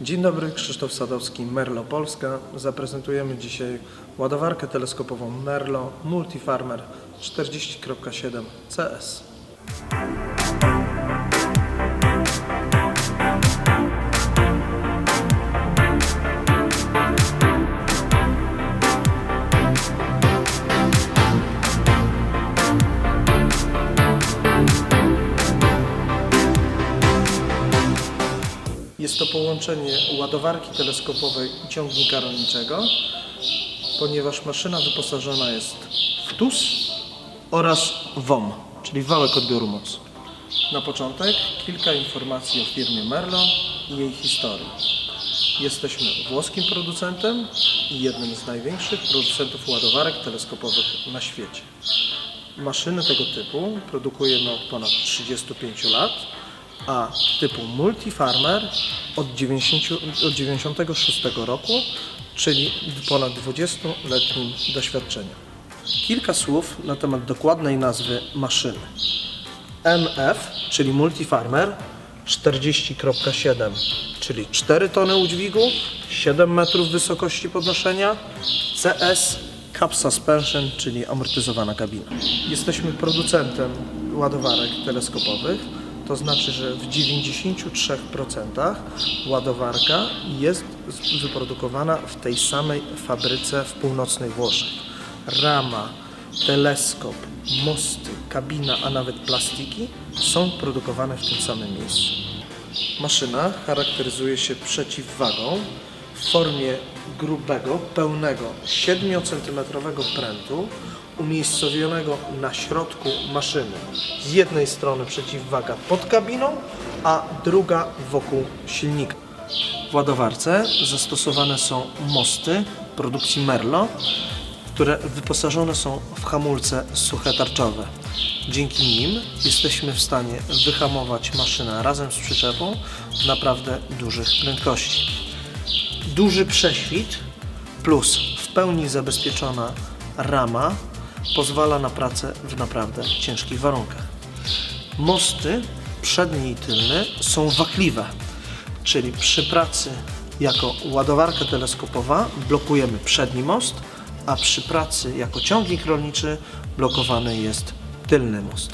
Dzień dobry, Krzysztof Sadowski, Merlo Polska. Zaprezentujemy dzisiaj ładowarkę teleskopową Merlo Multifarmer 40.7 CS. Jest to połączenie ładowarki teleskopowej i ciągnika rolniczego, ponieważ maszyna wyposażona jest w TUS oraz WOM, czyli wałek odbioru mocy. Na początek kilka informacji o firmie Merlo i jej historii. Jesteśmy włoskim producentem i jednym z największych producentów ładowarek teleskopowych na świecie. Maszyny tego typu produkujemy od ponad 35 lat, a typu Multifarmer od 90, od 96 roku, czyli ponad 20-letnim doświadczeniem. Kilka słów na temat dokładnej nazwy maszyny. MF, czyli Multifarmer 40.7, czyli 4 tony udźwigu, 7 metrów wysokości podnoszenia, CS Cap Suspension, czyli amortyzowana kabina. Jesteśmy producentem ładowarek teleskopowych, to znaczy, że w 93% ładowarka jest wyprodukowana w tej samej fabryce w północnych Włoszech. Rama, teleskop, mosty, kabina, a nawet plastiki są produkowane w tym samym miejscu. Maszyna charakteryzuje się przeciwwagą w formie grubego, pełnego 7 cm prętu umiejscowionego na środku maszyny. Z jednej strony przeciwwaga pod kabiną, a druga wokół silnika. W ładowarce zastosowane są mosty produkcji Merlo, które wyposażone są w hamulce suche tarczowe. Dzięki nim jesteśmy w stanie wyhamować maszynę razem z przyczepą w naprawdę dużych prędkości. Duży prześwit plus w pełni zabezpieczona rama pozwala na pracę w naprawdę ciężkich warunkach. Mosty przedni i tylny są wachliwe, czyli przy pracy jako ładowarka teleskopowa blokujemy przedni most, a przy pracy jako ciągnik rolniczy blokowany jest tylny most.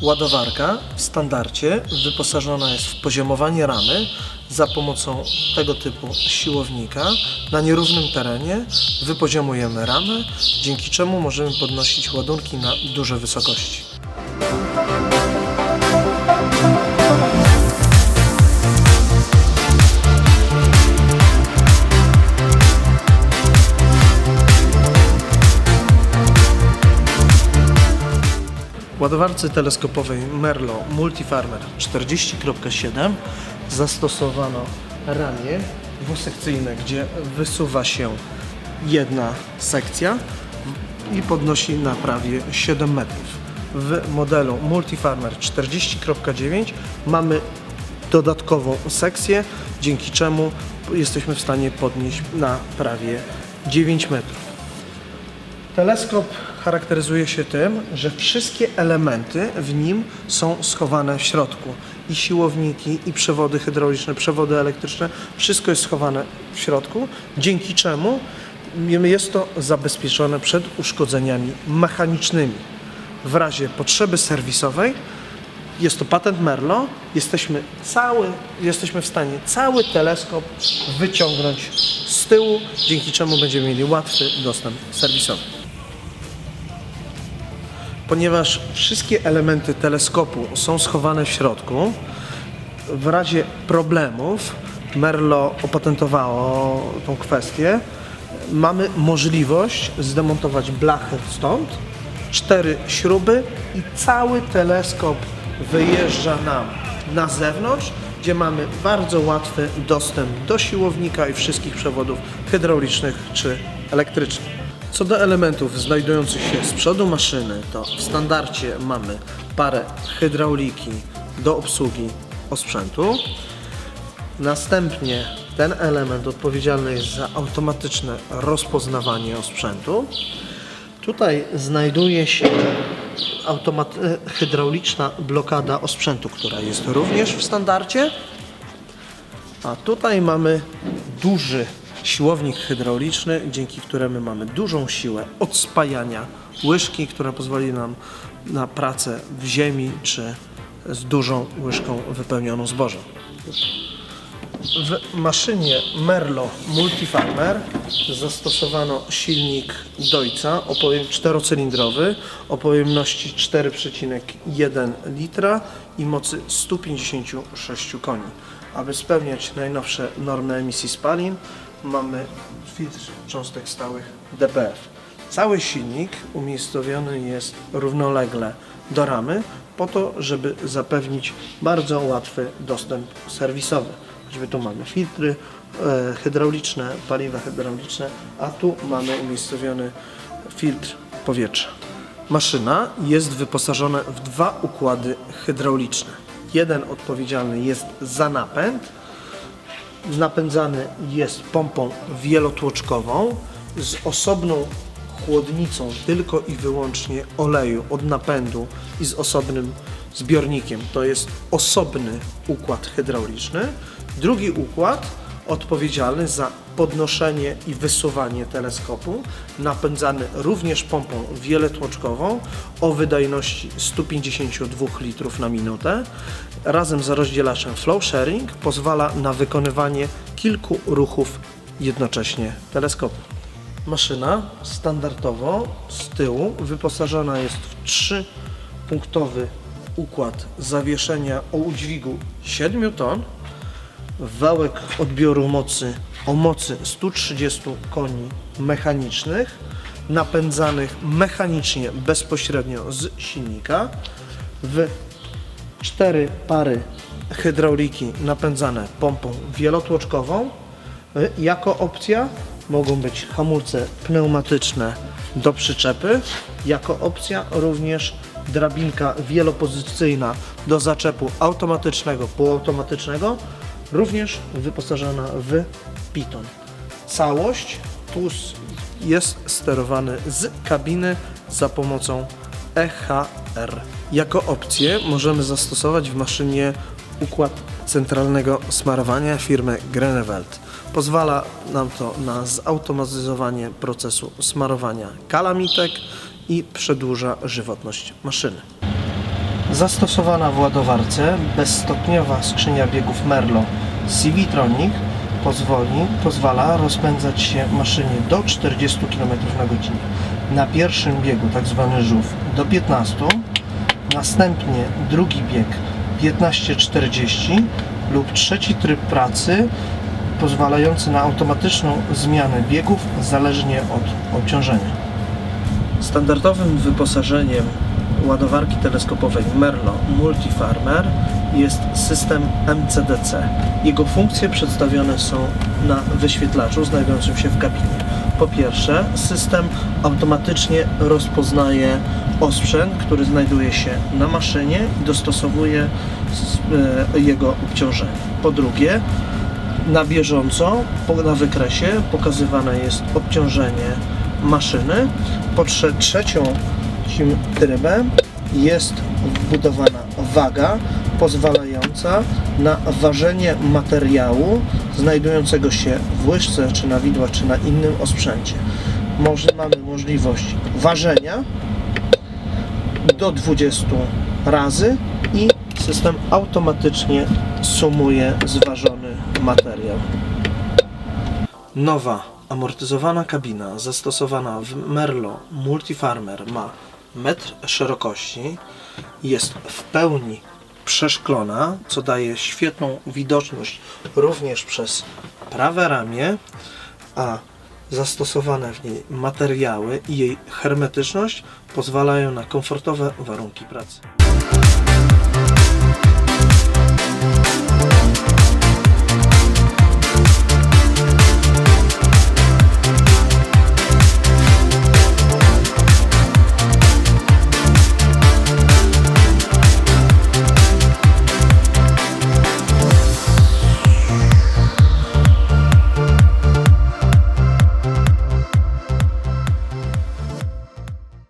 Ładowarka w standardzie wyposażona jest w poziomowanie ramy za pomocą tego typu siłownika. Na nierównym terenie wypoziomujemy ramę, dzięki czemu możemy podnosić ładunki na duże wysokości. Ładowarce teleskopowej Merlo Multifarmer 40.7 zastosowano ramię dwusekcyjne, gdzie wysuwa się jedna sekcja i podnosi na prawie 7 metrów. W modelu Multifarmer 40.9 mamy dodatkową sekcję, dzięki czemu jesteśmy w stanie podnieść na prawie 9 metrów. Teleskop charakteryzuje się tym, że wszystkie elementy w nim są schowane w środku. I siłowniki, i przewody hydrauliczne, przewody elektryczne, wszystko jest schowane w środku, dzięki czemu jest to zabezpieczone przed uszkodzeniami mechanicznymi. W razie potrzeby serwisowej jest to patent Merlo. Jesteśmy, cały, jesteśmy w stanie cały teleskop wyciągnąć z tyłu, dzięki czemu będziemy mieli łatwy dostęp serwisowy. Ponieważ wszystkie elementy teleskopu są schowane w środku, w razie problemów Merlo opatentowało tą kwestię. Mamy możliwość zdemontować blachę stąd, cztery śruby i cały teleskop wyjeżdża nam na zewnątrz, gdzie mamy bardzo łatwy dostęp do siłownika i wszystkich przewodów hydraulicznych czy elektrycznych. Co do elementów znajdujących się z przodu maszyny, to w standardzie mamy parę hydrauliki do obsługi osprzętu. Następnie ten element odpowiedzialny jest za automatyczne rozpoznawanie osprzętu. Tutaj znajduje się e, hydrauliczna blokada osprzętu, która jest również w standardzie. A tutaj mamy duży siłownik hydrauliczny, dzięki któremu mamy dużą siłę odspajania łyżki, która pozwoli nam na pracę w ziemi czy z dużą łyżką wypełnioną zbożem. W maszynie Merlo Multifarmer zastosowano silnik Deutza o pojem czterocylindrowy o pojemności 4,1 litra i mocy 156 koni. Aby spełniać najnowsze normy emisji spalin mamy filtr cząstek stałych DPF. Cały silnik umiejscowiony jest równolegle do ramy po to, żeby zapewnić bardzo łatwy dostęp serwisowy. Choćby tu mamy filtry e, hydrauliczne, paliwa hydrauliczne, a tu mamy umiejscowiony filtr powietrza. Maszyna jest wyposażona w dwa układy hydrauliczne. Jeden odpowiedzialny jest za napęd, napędzany jest pompą wielotłoczkową z osobną chłodnicą tylko i wyłącznie oleju od napędu i z osobnym zbiornikiem. To jest osobny układ hydrauliczny. Drugi układ odpowiedzialny za podnoszenie i wysuwanie teleskopu, napędzany również pompą wielotłoczkową o wydajności 152 litrów na minutę. Razem z rozdzielaczem flow sharing pozwala na wykonywanie kilku ruchów jednocześnie teleskopu. Maszyna standardowo z tyłu wyposażona jest w trzypunktowy układ zawieszenia o udźwigu 7 ton, wałek odbioru mocy o mocy 130 koni mechanicznych, napędzanych mechanicznie bezpośrednio z silnika, w cztery pary hydrauliki napędzane pompą wielotłoczkową. Y, Jako opcja mogą być hamulce pneumatyczne do przyczepy. Jako opcja również drabinka wielopozycyjna do zaczepu automatycznego, półautomatycznego, również wyposażona w piton. Całość TUS jest sterowany z kabiny za pomocą EHR. Jako opcję możemy zastosować w maszynie układ centralnego smarowania firmy Greneveld. Pozwala nam to na zautomatyzowanie procesu smarowania kalamitek i przedłuża żywotność maszyny. Zastosowana w ładowarce bezstopniowa skrzynia biegów Merlo CV-Tronic pozwoli, pozwala rozpędzać się maszynie do 40 km na godzinę. Na pierwszym biegu, tak zwany żółw, do 15, następnie drugi bieg 15-40 lub trzeci tryb pracy pozwalający na automatyczną zmianę biegów zależnie od obciążenia. Standardowym wyposażeniem ładowarki teleskopowej Merlo Multifarmer jest system MCDC. Jego funkcje przedstawione są na wyświetlaczu znajdującym się w kabinie. Po pierwsze, system automatycznie rozpoznaje osprzęt, który znajduje się na maszynie i dostosowuje e, jego obciążenie. Po drugie, na bieżąco na wykresie pokazywane jest obciążenie maszyny. Po trze- trzecią tym trybem jest wbudowana waga pozwalająca na ważenie materiału znajdującego się w łyżce, czy na widłach, czy na innym osprzęcie. Może, mamy możliwość ważenia do 20 razy i system automatycznie sumuje zważony materiał. Nowa amortyzowana kabina zastosowana w Merlo Multifarmer ma metr szerokości, jest w pełni przeszklona, co daje świetną widoczność również przez prawe ramię, a zastosowane w niej materiały i jej hermetyczność pozwalają na komfortowe warunki pracy.